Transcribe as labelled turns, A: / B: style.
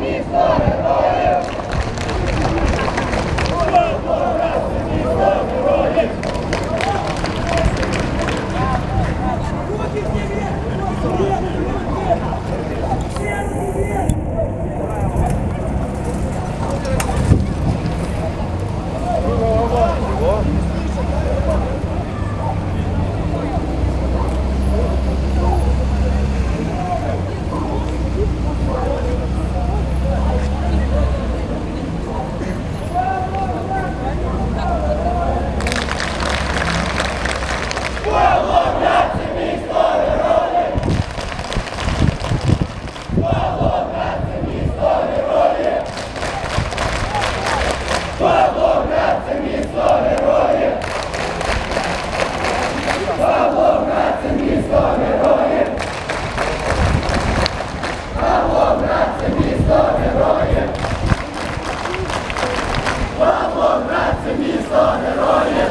A: Привет! Павлоград – це місто героїв!